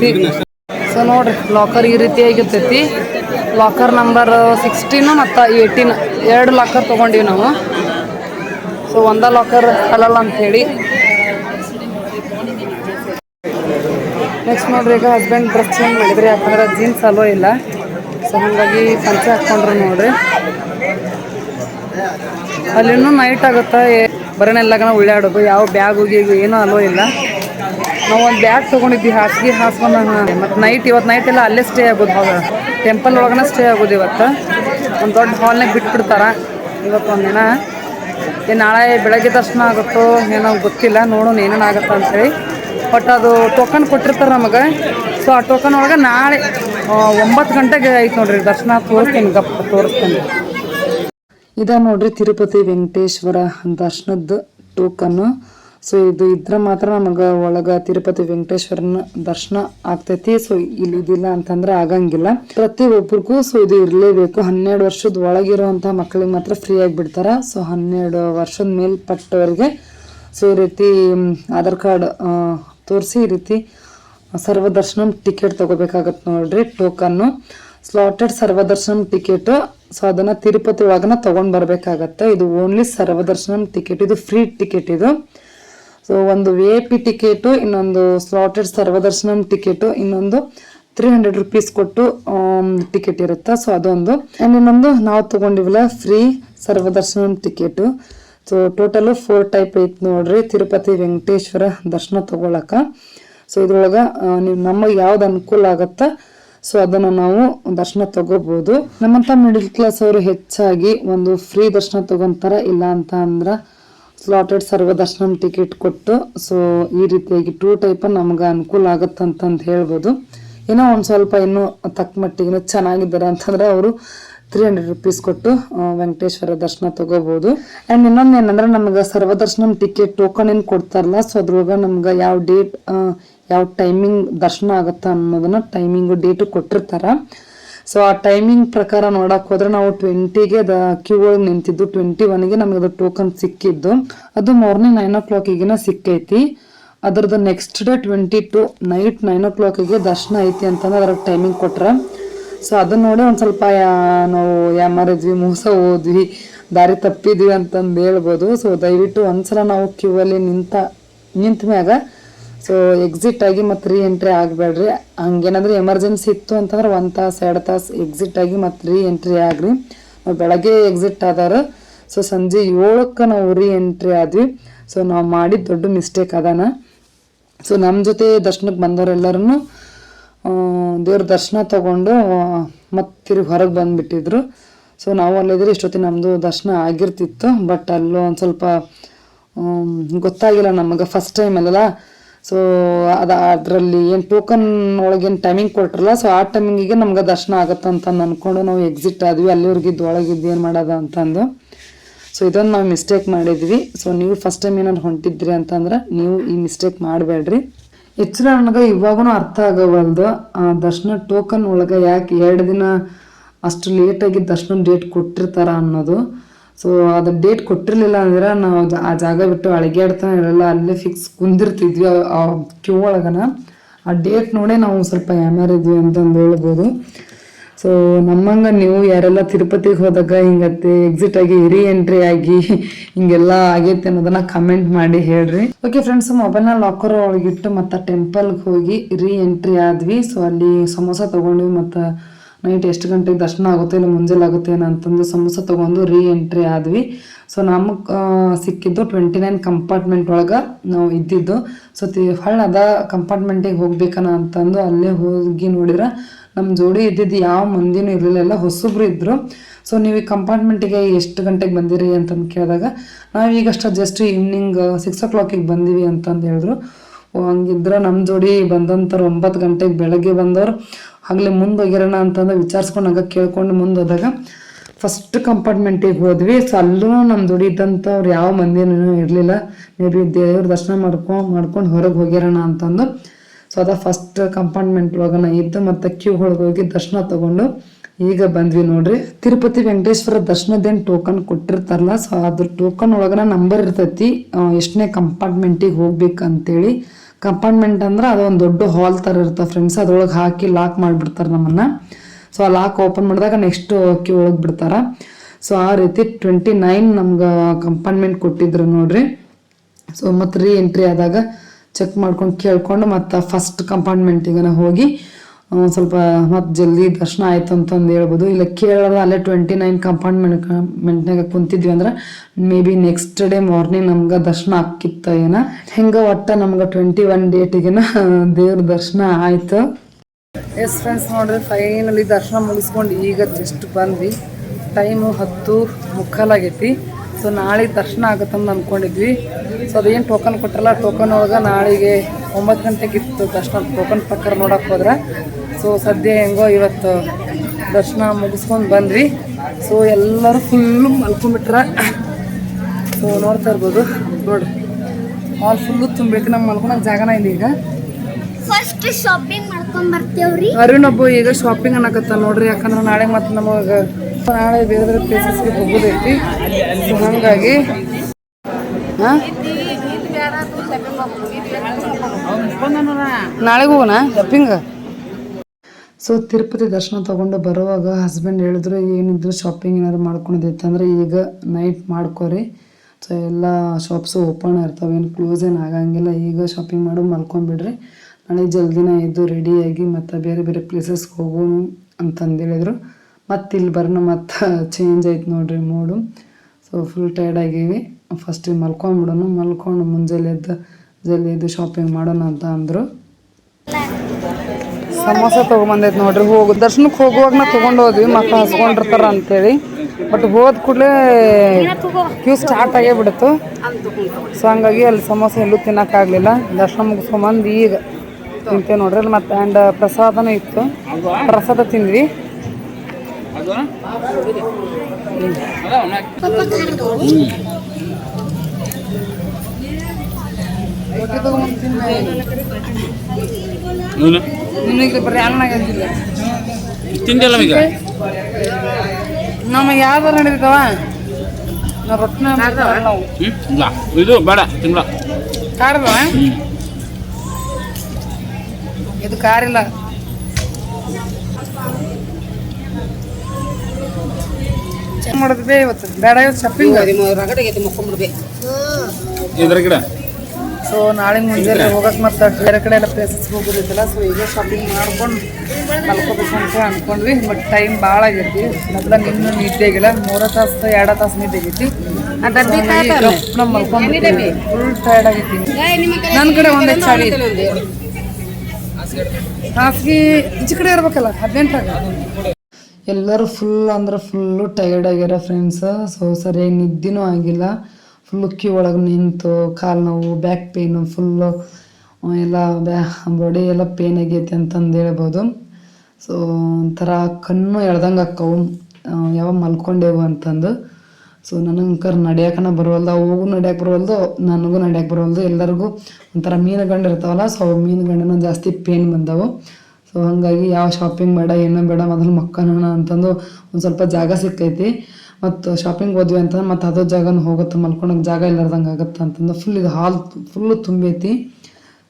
[SPEAKER 2] ಸೊ ನೋಡ್ರಿ ಲಾಕರ್ ಈ ರೀತಿಯಾಗಿರ್ತೈತಿ ಲಾಕರ್ ನಂಬರ್ ಸಿಕ್ಸ್ಟೀನು ಮತ್ತು ಏಯ್ಟೀನ್ ಎರಡು ಲಾಕರ್ ತೊಗೊಂಡೀವಿ ನಾವು. ಸೊ ಒಂದ ಲಾಕರ್ ಅಲ್ಲಲ್ಲ ಹೇಳಿ. ನೆಕ್ಸ್ಟ್ ನೋಡ್ರಿ, ಈಗ ಹಸ್ಬೆಂಡ್ ಡ್ರೆಸ್ ಚೇಂಜ್ ಮಾಡಿದ್ರಿ? ಯಾಕಂದ್ರೆ ಜೀನ್ಸ್ ಅಲೋ ಇಲ್ಲ. ಸೊ ಹಾಗಾಗಿ ಪಂಚೆ ಹಾಕ್ಕೊಂಡ್ರು ನೋಡ್ರಿ. ಅಲ್ಲಿನೂ ನೈಟ್ ಆಗುತ್ತಾ?
[SPEAKER 1] ಬರೋನೆಲ್ಲಾಗನ ಉಳ್ಳಾಡೋದು ಯಾವ ಬ್ಯಾಗ್ ಹೋಗಿ ಏನೂ ಅಲೋ ಇಲ್ಲ. ನಾವು ಒಂದು ಬ್ಯಾಗ್ ತೊಗೊಂಡಿದ್ವಿ, ಹಾಸಿಗೆ ಹಾಸ್ಕೊಂಡು ಮತ್ತು ನೈಟ್ ಇವತ್ತು ನೈಟ್ ಎಲ್ಲ ಅಲ್ಲೇ ಸ್ಟೇ ಆಗೋದು ಹೌದು ಟೆಂಪಲ್ ಒಳಗನ ಸ್ಟೇ ಆಗೋದು ಇವತ್ತು. ಒಂದು ದೊಡ್ಡ ಹಾಲ್ನಾಗ ಬಿಟ್ಬಿಡ್ತಾರ. ಇವತ್ತು ಒಂದಿನ. ಏನು ನಾಳೆ ಬೆಳಗ್ಗೆ ದರ್ಶನ ಆಗುತ್ತೋ ಏನೋ ಗೊತ್ತಿಲ್ಲ. ನೋಡೋಣ ಏನೇನು ಆಗುತ್ತೋ ಅಂತೇಳಿ ಬಟ್ ಅದು ಟೋಕನ್ ಕೊಟ್ಟಿರ್ತಾರೆ ನಮಗೆ. ಸೊ ಆ ಟೋಕನ್ ಒಳಗೆ ನಾಳೆ ಒಂಬತ್ತು ಗಂಟೆಗೆ ಐತೆ ನೋಡ್ರಿ. ದರ್ಶನ ತೋರಿಸ್ತೀನಿ ಗಪ್ಪ ತೋರಿಸ್ತೀನಿ. ಇದ ನೋಡ್ರಿ ತಿರುಪತಿ ವೆಂಕಟೇಶ್ವರ ದರ್ಶನದ ಟೋಕನ್ ಸೊ ಇದು ಇದ್ರ ಮಾತ್ರ ನಮಗೆ ಒಳಗೆ ತಿರುಪತಿ ವೆಂಕಟೇಶ್ವರನ ದರ್ಶನ ಆಗ್ತೈತಿ. ಸೊ ಇಲ್ಲಿ ಇದಿಲ್ಲ ಅಂತಂದ್ರೆ ಆಗಂಗಿಲ್ಲ. ಪ್ರತಿ ಒಬ್ರಿಗೂ ಸೊ ಇದು ಇರಲೇಬೇಕು. ಹನ್ನೆರಡು ವರ್ಷದ ಒಳಗಿರುವಂತಹ ಮಕ್ಕಳಿಗೆ ಮಾತ್ರ ಫ್ರೀ ಆಗಿ ಬಿಡ್ತಾರ. ಸೊ ಹನ್ನೆರಡು ವರ್ಷದ ಮೇಲ್ಪಟ್ಟವರಿಗೆ ಸೊ ಈ ರೀತಿ, ಆಧಾರ್ ಕಾರ್ಡ್ ತೋರಿಸಿ ಈ ರೀತಿ ಸರ್ವದರ್ಶನಂ ಟಿಕೆಟ್ ತಗೋಬೇಕಾಗತ್ತೆ ನೋಡ್ರಿ token slotted Sarvadarshanam ticket so ಅದನ್ನ ತಿರುಪತಿ ಒಳಗನ ತಗೊಂಡ್ ಬರ್ಬೇಕಾಗತ್ತೆ. ಇದು ಓನ್ಲಿ ಸರ್ವದರ್ಶನಂ ಟಿಕೆಟ್ ಇದು ಫ್ರೀ ಟಿಕೆಟ್ ಇದು. ಸೊ ಒಂದು ವಿ ಐ ಪಿ ಟಿಕೆಟು ಇನ್ನೊಂದು ಸ್ಲಾಟೆಡ್ ಸರ್ವದರ್ಶನಂ ಟಿಕೆಟು ಇನ್ನೊಂದು ತ್ರೀ ಹಂಡ್ರೆಡ್ ರುಪೀಸ್ ಕೊಟ್ಟು ಟಿಕೆಟ್ ಇರುತ್ತೆ. ಸೊ ಅದೊಂದು. ಆ್ಯಂಡ್ ಇನ್ನೊಂದು ನಾವು ತಗೊಂಡಿವಲ್ಲ free Sarvadarshanam ticket so total four type ಐತೆ ನೋಡ್ರಿ. ತಿರುಪತಿ ವೆಂಕಟೇಶ್ವರ ದರ್ಶನ ತಗೊಳಕ. ಸೊ ಇದ್ರೊಳಗೆ ನೀವು ನಮಗೆ ಯಾವ್ದು ಅನುಕೂಲ ಆಗುತ್ತಾ, ಸೊ ಅದನ್ನು ನಾವು ದರ್ಶನ ತಗೋಬಹುದು ನಮ್ಮಂತ ಮಿಡಲ್ ಕ್ಲಾಸ್ ಅವರು ಹೆಚ್ಚಾಗಿ ಒಂದು ಫ್ರೀ ದರ್ಶನ ತಗೊಂತಾರ, ಇಲ್ಲ ಅಂತ ಅಂದ್ರೆ ಸ್ಲಾಟೆಡ್ ಸರ್ವ ದರ್ಶನ ಟಿಕೆಟ್ ಕೊಟ್ಟು, ಸೊ ಈ ರೀತಿಯಾಗಿ ಟೂ ಟೈಪ್ ನಮ್ಗೆ ಅನುಕೂಲ ಆಗತ್ತಂತಂದು ಹೇಳ್ಬೋದು. ಏನೋ ಒಂದು ಸ್ವಲ್ಪ ಇನ್ನೂ ತಕ್ಕ ಮಟ್ಟಿಗೆ ಚೆನ್ನಾಗಿದ್ದಾರೆ ಅಂತಂದ್ರೆ ಅವರು ತ್ರೀ ಹಂಡ್ರೆಡ್ ರುಪೀಸ್ ಕೊಟ್ಟು ವೆಂಕಟೇಶ್ವರ ದರ್ಶನ ತಗೋಬಹುದು ಆ್ಯಂಡ್ ಇನ್ನೊಂದು ಏನಂದ್ರೆ ನಮ್ಗೆ ಸರ್ವದರ್ಶನ ಟಿಕೆಟ್ ಟೋಕನ್ ಏನು ಕೊಡ್ತಾರಲ್ಲ, ಸೊ ಅದ್ರೊಳಗೆ ನಮ್ಗೆ ಯಾವ ಡೇಟ್ ಯಾವ ಟೈಮಿಂಗ್ ದರ್ಶನ ಆಗುತ್ತಾ ಅನ್ನೋದನ್ನ ಟೈಮಿಂಗು ಡೇಟು ಕೊಟ್ಟಿರ್ತಾರ. ಸೊ ಆ ಟೈಮಿಂಗ್ ಪ್ರಕಾರ ನೋಡಕ್ ಹೋದ್ರೆ ನಾವು ಟ್ವೆಂಟಿಗೆ ದ ಕ್ಯೂ ಒಳಗೆ ನಿಂತಿದ್ದು. ಟ್ವೆಂಟಿ ಒನ್ಗೆ ನಮಗೆ ಅದು ಟೋಕನ್ ಸಿಕ್ಕಿದ್ದು. ಅದು ಮಾರ್ನಿಂಗ್ ನೈನ್ ಓ ಕ್ಲಾಕಿಗೆನ ಸಿಕ್ಕೈತಿ. ಅದರದ್ದು next day twenty two night nine o ಕ್ಲಾಕಿಗೆ ದರ್ಶನ ಐತಿ ಅಂತಂದ್ರೆ ಅದ್ರ ಟೈಮಿಂಗ್ ಕೊಟ್ರ. ಸೊ ಅದನ್ನ ನೋಡಿ ಒಂದು ಸ್ವಲ್ಪ ಯಾ- ನಾವು ಯಾಮಾರಿದ್ವಿ, ಮೋಸ ಹೋದ್ವಿ, ದಾರಿ ತಪ್ಪಿದ್ವಿ ಅಂತಂದು ಹೇಳ್ಬೋದು. ಸೊ ದಯವಿಟ್ಟು ಒಂದ್ಸಲ ನಾವು ಕ್ಯೂ ಅಲ್ಲಿ ನಿಂತ ನಿಂತ ಮ್ಯಾಗ ಸೊ ಎಕ್ಸಿಟ್ ಆಗಿ ಮತ್ತೆ ರೀ ಎಂಟ್ರಿ ಆಗಬೇಡ್ರಿ ಹಂಗೇನಾದ್ರೂ ಎಮರ್ಜೆನ್ಸಿ ಇತ್ತು ಅಂತಂದ್ರೆ ಒಂದು ತಾಸು, ಎರಡು ತಾಸು ಎಕ್ಸಿಟ್ ಆಗಿ ಮತ್ತೆ ರೀ ಎಂಟ್ರಿ ಆಗ್ರಿ. ನಾವು ಬೆಳಗ್ಗೆ ಎಕ್ಸಿಟ್ ಆದಾರ. ಸೊ ಸಂಜೆ ಏಳಕ್ಕೆ ನಾವು ರೀ ಎಂಟ್ರಿ ಆದ್ವಿ. ಸೊ ನಾವು ಮಾಡಿದ ದೊಡ್ಡ ಮಿಸ್ಟೇಕ್ ಅದಾನ. ಸೊ ನಮ್ಮ ಜೊತೆ ದರ್ಶನಕ್ಕೆ ಬಂದವರೆಲ್ಲರೂ ದೇವ್ರ ದರ್ಶನ ತಗೊಂಡು ಮತ್ತೆ ತಿರುಗಿ ಹೊರಗೆ ಬಂದುಬಿಟ್ಟಿದ್ರು. ಸೊ ನಾವು ಅಲ್ಲಿದ್ರೆ ಇಷ್ಟೊತ್ತಿಗೆ ನಮ್ಮದು ದರ್ಶನ ಆಗಿರ್ತಿತ್ತು. ಬಟ್ ಅಲ್ಲೂ ಒಂದು ಸ್ವಲ್ಪ ಗೊತ್ತಾಗಿಲ್ಲ ನಮಗೆ ಫಸ್ಟ್ ಟೈಮ್ ಅಲ್ಲಲ್ಲ. ಸೊ ಅದ ಅದರಲ್ಲಿ ಏನು ಟೋಕನ್ ಒಳಗೇನು ಟೈಮಿಂಗ್ ಕೊಟ್ರಲ್ಲ ಸೊ ಆ ಟೈಮಿಂಗಿಗೆ ನಮ್ಗೆ ದರ್ಶನ ಆಗುತ್ತೆ ಅಂತ ಅಂದ್ಕೊಂಡು ನಾವು ಎಕ್ಸಿಟ್ ಆದ್ವಿ. ಅಲ್ಲಿವರೆಗಿದ್ದು ಒಳಗಿದ್ದು ಏನು ಮಾಡೋದ ಅಂತಂದು. ಸೊ ಇದೊಂದು ನಾವು ಮಿಸ್ಟೇಕ್ ಮಾಡಿದ್ವಿ. ಸೊ ನೀವು ಫಸ್ಟ್ ಟೈಮ್ ಏನಾದ್ರು ಹೊಂಟಿದ್ರಿ ಅಂತಂದ್ರೆ ನೀವು ಈ ಮಿಸ್ಟೇಕ್ ಮಾಡಬೇಡ್ರಿ. ಹೆಚ್ಚು ನನಗೆ ಇವಾಗೂ ಅರ್ಥ ಆಗವಲ್ದು. ಆ, ದರ್ಶನ ಟೋಕನ್ ಒಳಗೆ ಯಾಕೆ ಎರಡು ದಿನ ಅಷ್ಟು ಲೇಟಾಗಿ ದರ್ಶನ ಡೇಟ್ ಕೊಟ್ಟಿರ್ತಾರ ಅನ್ನೋದು. ಸೊ ಅದು ಡೇಟ್ ಕೊಟ್ಟಿರಲಿಲ್ಲ ಅಂದ್ರೆ ನಾವು ಆ ಜಾಗ ಬಿಟ್ಟು ಅಳಗ್ಯಾಡ್ತಾನೆ ಇರಲ್ಲ, ಅಲ್ಲೇ ಫಿಕ್ಸ್ ಕುಂದಿರ್ತಿದ್ವಿ ಆ- ಆ ಕ್ಯೂ ಒಳಗನ. ಆ ಡೇಟ್ ನೋಡೇ ನಾವು ಸ್ವಲ್ಪ ಯಾಮಾರಿದ್ವಿ ಅಂತಂದು ಹೇಳ್ಬೋದು. ಸೊ ನಮ್ಮಂಗ ನೀವು ಯಾರೆಲ್ಲ ತಿರುಪತಿಗೆ ಹೋದಾಗ ಹಿಂಗತ್ತೆ ಎಕ್ಸಿಟ್ ಆಗಿ ರಿ ಎಂಟ್ರಿ ಆಗಿ ಹಿಂಗೆಲ್ಲ ಆಗೈತೆ ಅನ್ನೋದನ್ನ ಕಮೆಂಟ್ ಮಾಡಿ ಹೇಳ್ರಿ. ಓಕೆ ಫ್ರೆಂಡ್ಸ್ ಮೊಬೈಲ್ನ ಲಾಕರ್ ಒಳಗಿಟ್ಟು ಮತ್ತೆ ಟೆಂಪಲ್ಗೆ ಹೋಗಿ ರೀ ಎಂಟ್ರಿ ಆದ್ವಿ. ಸೊ ಅಲ್ಲಿ ಸಮೋಸ ತಗೊಂಡ್ವಿ ಮತ್ತು ನೈಟ್ ಎಷ್ಟು ಗಂಟೆಗೆ ದರ್ಶನ ಆಗುತ್ತೆ ಇಲ್ಲ ಮುಂಜಾನೆ ಆಗುತ್ತೆ ಅಂತಂದು ಸಮೋಸ ತಗೊಂಡು ರೀ ಎಂಟ್ರಿ ಆದ್ವಿ. ಸೊ ನಮಗೆ ಸಿಕ್ಕಿದ್ದು ಟ್ವೆಂಟಿ ನೈನ್ ಕಂಪಾರ್ಟ್ಮೆಂಟ್ ಒಳಗೆ ನಾವು ಇದ್ದಿದ್ದು. ಸೊ ತಿ ಹಳ್ಳ ಅದ ಕಂಪಾರ್ಟ್ಮೆಂಟಿಗೆ ಹೋಗ್ಬೇಕನ ಅಂತಂದು ಅಲ್ಲೇ ಹೋಗಿ ನೋಡಿದ್ರೆ ನಮ್ಮ ಜೋಡಿ ಇದ್ದಿದ್ದು ಯಾವ ಮಂದಿನೂ ಇರಲಿಲ್ಲ, ಎಲ್ಲ ಹೊಸಬ್ರು ಇದ್ದರು ಸೊ ನೀವು ಈ ಕಂಪಾರ್ಟ್ಮೆಂಟಿಗೆ ಎಷ್ಟು ಗಂಟೆಗೆ ಬಂದಿರಿ ಅಂತಂದು ಕೇಳಿದಾಗ, ನಾವು ಈಗಷ್ಟ ಜಸ್ಟ್ ಈವ್ನಿಂಗ್ ಸಿಕ್ಸ್ ಓ ಕ್ಲಾಕಿಗೆ ಬಂದೀವಿ ಅಂತಂದು ಹೇಳಿದ್ರು. ಹಂಗಿದ್ರೆ ನಮ್ಮ ಜೋಡಿ ಬಂದಂಥವ್ರು ಒಂಬತ್ತು ಗಂಟೆಗೆ ಬೆಳಗ್ಗೆ ಬಂದವ್ರು. ಆಗಲೇ ಮುಂದೆ ಅಂತಂದು ವಿಚಾರಿಸ್ಕೊಂಡು ಹಂಗೆ ಕೇಳ್ಕೊಂಡು ಮುಂದೆ ಹೋದಾಗ ಫಸ್ಟ್ ಕಂಪಾರ್ಟ್ಮೆಂಟಿಗೆ ಹೋದ್ವಿ. ಸೊ ಅಲ್ಲೂ ನಮ್ಮ ದುಡಿದಂಥವ್ರು ಯಾವ ಮಂದಿನೂ ಇರಲಿಲ್ಲ. ಮೇ ಬಿ ದೇವ್ರ ದರ್ಶನ ಮಾಡ್ಕೊಂಡು ಮಾಡ್ಕೊಂಡು ಹೊರಗೆ ಹೋಗಿರೋಣ ಅಂತಂದು. ಸೊ ಅದ ಫಸ್ಟ್ ಕಂಪಾರ್ಟ್ಮೆಂಟ್ ಒಳಗನ ಇದ್ದು ಮತ್ತೆ ಕ್ಯೂ ಒಳಗೆ ಹೋಗಿ ದರ್ಶನ ತಗೊಂಡು ಈಗ ಬಂದ್ವಿ ನೋಡ್ರಿ. ತಿರುಪತಿ ವೆಂಕಟೇಶ್ವರ ದರ್ಶನದೇನು ಟೋಕನ್ ಕೊಟ್ಟಿರ್ತಾರಲ್ಲ ಸೊ ಅದ್ರ ಟೋಕನ್ ಒಳಗನ ನಂಬರ್ ಇರ್ತೈತಿ. ಎಷ್ಟನೇ ಕಂಪಾರ್ಟ್ಮೆಂಟಿಗೆ ಹೋಗ್ಬೇಕಂತೇಳಿ. ಕಂಪಾರ್ಟ್ಮೆಂಟ್ ಅಂದ್ರೆ ಅದೊಂದು ದೊಡ್ಡ ಹಾಲ್ ಥರ ಇರ್ತದೆ ಫ್ರೆಂಡ್ಸ್ ಅದ್ರೊಳಗೆ ಹಾಕಿ ಲಾಕ್ ಮಾಡಿಬಿಡ್ತಾರೆ ನಮ್ಮನ್ನ. ಸೊ ಆ ಲಾಕ್ ಓಪನ್ ಮಾಡಿದಾಗ ನೆಕ್ಸ್ಟ್ ಕ್ಯೂ ಒಳಗೆ ಬಿಡ್ತಾರೆ. ಸೊ ಆ ರೀತಿ ಟ್ವೆಂಟಿ ನೈನ್ ನಮ್ಗೆ ಕಂಪಾರ್ಟ್ಮೆಂಟ್ ಕೊಟ್ಟಿದ್ರು ನೋಡ್ರಿ. ಸೊ ಮತ್ತೆ ರೀ ಎಂಟ್ರಿ ಆದಾಗ ಚೆಕ್ ಮಾಡ್ಕೊಂಡು ಕೇಳ್ಕೊಂಡು ಮತ್ತು ಫಸ್ಟ್ ಕಂಪಾರ್ಟ್ಮೆಂಟಿಗೆ ಹೋಗಿ ಸ್ವಲ್ಪ ಮತ್ತೆ ಜಲ್ದಿ ದರ್ಶನ ಆಯ್ತು ಅಂತಂದು ಹೇಳ್ಬೋದು. ಇಲ್ಲ ಕೇರಳದ ಅಲ್ಲೇ ಟ್ವೆಂಟಿ ನೈನ್ ಕಂಪಾರ್ಟ್ಮೆಂಟ್ ಮೆಂಟ್ನಾಗ ಕುಂತಿದ್ವಿ ಅಂದ್ರೆ may be next day morning ನಮ್ಗೆ ದರ್ಶನ ಆಕ್ಕಿತ್ತ ಏನ? ಹೆಂಗ ಒಟ್ಟು ನಮ್ಗೆ ಟ್ವೆಂಟಿ ಒನ್ ಡೇಟಿಗೆನ ದೇವ್ರ ದರ್ಶನ ಆಯ್ತು. ಎಸ್ ಫ್ರೆಂಡ್ಸ್ ನೋಡ್ರಿ ಫೈನಲಿ ದರ್ಶನ ಮುಗಿಸ್ಕೊಂಡು ಈಗ ಜಸ್ಟ್ ಬಂದ್ವಿ. ಟೈಮು ಹತ್ತು ಮುಕ್ಕಾಲಾಗೈತಿ. ಸೊ ನಾಳೆ ದರ್ಶನ ಆಗುತ್ತಂದು ಅಂದ್ಕೊಂಡಿದ್ವಿ ಸೊ ಅದೇನು ಟೋಕನ್ ಕೊಟ್ಟರಲ್ಲ ಟೋಕನ್ ಒಳಗೆ ನಾಳೆಗೆ ಒಂಬತ್ತು ಗಂಟೆಗೆ ಇತ್ತು ದರ್ಶನ ಟೋಕನ್ ಪ್ರಕಾರ ನೋಡೋಕೆ ಹೋದ್ರೆ. ಸೊ ಸದ್ಯ ಹೆಂಗೋ ಇವತ್ತು ದರ್ಶನ ಮುಗಿಸ್ಕೊಂಡು ಬಂದ್ವಿ. ಸೊ ಎಲ್ಲರೂ ಫುಲ್ಲು ಮಲ್ಕೊಂಬಿಟ್ರ ಸೊ ನೋಡ್ತಾ ಇರ್ಬೋದು ನೋಡ್ರಿ. ಹಾಲ್ ಫುಲ್ಲು ತುಂಬಬೇಕು ನಮ್ಗೆ ಮಲ್ಕೊಳಕ್ಕೆ ಜಾಗನ ಇಲ್ಲ ಈಗ.
[SPEAKER 4] ಫಸ್ಟ್ ಶಾಪಿಂಗ್ ಮಾಡ್ಕೊಂಡ್ ಬರ್ತೇವ್ರಿ?
[SPEAKER 1] ಅರುಣ್ ಒಬ್ಬ ಈಗ ಶಾಪಿಂಗ್ ಅನ್ನಕತ್ತ ನೋಡ್ರಿ ಯಾಕಂದ್ರೆ ನಾಳೆ ಮತ್ತೆ ನಮಗೆ ನಾಳೆ ಬೇರೆ ಬೇರೆ ಪ್ಲೇಸಸ್ಗೆ ಹೋಗೋದೈತಿ. ಸೊ ಹಾಗಾಗಿ? ನಾಳೆಗೆ ಹೋಗೋಣ? ಶಾಪಿಂಗ್ ಸೊ, ತಿರುಪತಿ ದರ್ಶನ ತಗೊಂಡು ಬರುವಾಗ ಹಸ್ಬೆಂಡ್ ಹೇಳಿದ್ರು ಏನಿದ್ರು ಶಾಪಿಂಗ್ ಏನಾದ್ರು ಮಾಡ್ಕೊಂಡಿದ್ದೈತೆ ಅಂದ್ರೆ ಈಗ ನೈಟ್ ಮಾಡ್ಕೊರಿ. ಸೊ ಎಲ್ಲ ಶಾಪ್ಸು ಓಪನ್ ಇರ್ತಾವ, ಏನು ಕ್ಲೋಸ್ ಏನು ಆಗಂಗಿಲ್ಲ. ಈಗ ಶಾಪಿಂಗ್ ಮಾಡು ಮಲ್ಕೊಂಡ್ಬಿಡ್ರಿ ನಾಳೆ ಜಲ್ದಿನ ಇದ್ದು ರೆಡಿಯಾಗಿ ಮತ್ತು ಬೇರೆ ಬೇರೆ ಪ್ಲೇಸಸ್ಗೆ ಹೋಗೋಣ ಅಂತಂದು ಹೇಳಿದ್ರು. ಮತ್ತು ಇಲ್ಲಿ ಬರೋಣ, ಮತ್ತು ಚೇಂಜ್ ಆಯ್ತು ನೋಡ್ರಿ ಮೂಡು. ಸೊ ಫುಲ್ ಟೈರ್ಡ್ ಆಗೀವಿ. ಫಸ್ಟ್ ಮಲ್ಕೊಂಡ್ಬಿಡೋಣ, ಮಲ್ಕೊಂಡು ಮುಂಜಾನೆ ಎದ್ದು ಜಲ್ದಿ ಎದ್ದು ಶಾಪಿಂಗ್ ಮಾಡೋಣ ಅಂತ ಅಂದರು. ಸಮೋಸ ತೊಗೊಂಬಂದೈತೆ ನೋಡ್ರಿ, ಹೋಗು, ದರ್ಶನಕ್ಕೆ ಹೋಗುವಾಗ ನಾವು ತೊಗೊಂಡು ಹೋದ್ವಿ ಮಕ್ಕಳು ಹಸ್ಕೊಂಡಿರ್ತಾರ ಅಂತೇಳಿ. ಬಟ್ ಹೋದ ಕೂಡಲೇ ಕ್ಯೂ ಸ್ಟಾರ್ಟ್ ಆಗೇ ಬಿಡ್ತು. ಸೊ ಹಂಗಾಗಿ ಅಲ್ಲಿ ಸಮೋಸ ಎಲ್ಲೂ ತಿನ್ನೋಕ್ಕಾಗಲಿಲ್ಲ ದರ್ಶನ ಮುಗಿಸ್ಕೊಂಬಂದು ಈಗ. ತಿಂತೇವೆ ನೋಡ್ರಿ, ಅಲ್ಲಿ ಮತ್ತೆ ಆ್ಯಂಡ್ ಪ್ರಸಾದನೂ ಇತ್ತು. ಪ್ರಸಾದ ತಿಂದ್ವಿ.
[SPEAKER 3] ತಿಂದಿಲ್ಲ ಈಗ
[SPEAKER 1] ನಮ್ಮ ಯಾವ್ದಾರು ನಡೀತಾವ ನಾವು ರೊಟ್ಟಿನ ಮಾಡ್ತಾವಲ್ಲ ನಾವು
[SPEAKER 3] ಹ್ಞೂ ಇಲ್ಲ ಇದು ಬೇಡ ತಿಂಗಳ
[SPEAKER 1] ಕಾರಲ್ಲ
[SPEAKER 3] ಹ್ಞೂ
[SPEAKER 1] ಇದು ಕಾರಿಲ್ಲ ಚೆಕ್ ಮಾಡಿದ್ವಿ ಇವತ್ತು ಬೇಡ ಇವತ್ತು ಶಾಪಿಂಗ್
[SPEAKER 3] ಇದ್ರ ಗಿಡ
[SPEAKER 1] ಸೊ ನಾಳೆ ಮುಂಜಾನೆ ಹೋಗಕ್ಕೆ ಮತ್ತೆ ಬೇರೆ ಕಡೆ ಎಲ್ಲ ಪ್ಲೇಸಸ್ ಹೋಗೋದಿತ್ತಲ್ಲ ಸೊ ಈಗ ಶಾಪಿಂಗ್ ಮಾಡ್ಕೊಂಡು ಮಲ್ಕೋಬೇಕು ಅಂತ ಅನ್ಕೊಂಡ್ವಿ ಬಟ್ ಟೈಮ್ ಭಾಳ ಆಗೈತಿ. ಮೊದಲ ನಿನ್ನೂ ನಿದ್ದೆ ಆಗಿಲ್ಲ ಮೂರ ತಾಸು ಎರಡು ತಾಸು ನಿದ್ದೆ ಆಗೈತಿ. ನಾವು ಫುಲ್ ಟೈರ್ಡ್ ಆಗೈತಿ ನನ್ನ ಕಡೆ ಒಂದೇ ಚಾಡಿ ಹಾಸಿಗೆ ಈಚೆ ಕಡೆ ಇರ್ಬೇಕಲ್ಲ ಹದಿನೆಂಟರಾಗ. ಎಲ್ಲರೂ ಫುಲ್ ಅಂದ್ರೆ ಫುಲ್ಲು ಟೈರ್ಡ್ ಆಗ್ಯಾರ ಫ್ರೆಂಡ್ಸ್ ಸೊ ಸರಿಯಾಗಿ ನಿದ್ದೆನೂ ಆಗಿಲ್ಲ. ಫುಲ್ಲು ಕ್ಯೂ ಒಳಗೆ ನಿಂತು, ಕಾಲು ನೋವು ಬ್ಯಾಕ್ ಪೇಯ್ನು ಫುಲ್ಲು ಎಲ್ಲ ಬ್ಯಾ ಬಾಡಿ ಎಲ್ಲ ಪೇನ್ ಆಗೈತಿ ಅಂತಂದು ಹೇಳ್ಬೋದು. ಸೊ ಒಂಥರ ಕಣ್ಣು ಎಳ್ದಂಗೆ ಅಕ್ಕವು. ಯಾವಾಗ ಮಲ್ಕೊಂಡೇವು ಅಂತಂದು. ಸೊ ನನಗೆ ನಡೆಯಕನ ಬರೋಲ್ದು ಅವಗೂ ನಡ್ಯಾಕೆ ಬರೋಲ್ದು ನನಗೂ ನಡಿಯಕ್ಕೆ ಬರೋಲ್ದು ಎಲ್ಲರಿಗೂ ಒಂಥರ ಮೀನುಗಂಡು ಇರ್ತಾವಲ್ಲ ಸೊ ಮೀನುಗಂಡನ ಜಾಸ್ತಿ ಪೇನ್ ಬಂದವು. ಸೊ ಹಾಗಾಗಿ ಯಾವ ಶಾಪಿಂಗ್ ಬೇಡ, ಏನೋ ಬೇಡ, ಮೊದಲು ಮಕ್ಕಳೋಣ ಅಂತಂದು ಒಂದು ಸ್ವಲ್ಪ ಜಾಗ ಸಿಕ್ಕೈತಿ. ಮತ್ತು ಶಾಪಿಂಗ್ ಹೋದ್ವಿ ಅಂತಂದ್ರೆ ಮತ್ತು ಅದೋ ಜಾಗನ ಹೋಗುತ್ತೆ ಮಲ್ಕೊಳಕ್ಕೆ ಜಾಗ ಇಲ್ಲಾರ್ದಂಗೆ ಆಗುತ್ತೆ ಅಂತಂದು ಫುಲ್ ಇದು ಹಾಲ್ ಫುಲ್ಲು ತುಂಬೈತಿ.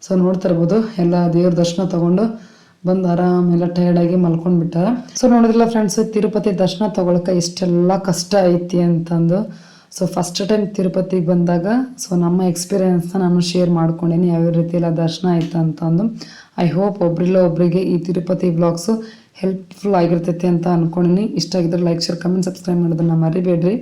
[SPEAKER 1] ಸೊ ನೋಡ್ತಾ ಇರ್ಬೋದು, ಎಲ್ಲ ದೇವ್ರ ದರ್ಶನ ತಗೊಂಡು ಬಂದು ಆರಾಮೆಲ್ಲ ಆಗಿ ಮಲ್ಕೊಂಡು ಬಿಟ್ಟಾರ. ಸೊ ನೋಡಿದ್ರಲ್ಲ ಫ್ರೆಂಡ್ಸ್ ತಿರುಪತಿ ದರ್ಶನ ತಗೊಳಕ್ಕೆ ಇಷ್ಟೆಲ್ಲ ಕಷ್ಟ ಐತಿ ಅಂತಂದು. ಸೊ ಫಸ್ಟ್ ಟೈಮ್ ತಿರುಪತಿಗೆ ಬಂದಾಗ ಸೊ ನಮ್ಮ ಎಕ್ಸ್ಪೀರಿಯೆನ್ಸ್ನ ನಾನು ಶೇರ್ ಮಾಡ್ಕೊಂಡೇನಿ, ಯಾವ ರೀತಿ ಎಲ್ಲ ದರ್ಶನ ಆಯ್ತು ಅಂತಂದು. ಐ ಹೋಪ್ ಒಬ್ರಿಲ್ಲ ಒಬ್ರಿಗೆ ಈ ತಿರುಪತಿ ಬ್ಲಾಗ್ಸು ಹೆಲ್ಪ್ಫುಲ್ ಆಗಿರ್ತೈತಿ ಅಂತ ಅನ್ಕೊಂಡಿನಿ. ಇಷ್ಟ ಆಗಿದ್ರೆ ಲೈಕ್ ಶೇರ್ ಕಮೆಂಟ್ ಸಬ್ಸ್ಕ್ರೈಬ್ ಮಾಡೋದನ್ನ ಮರಿಬೇಡ್ರಿ.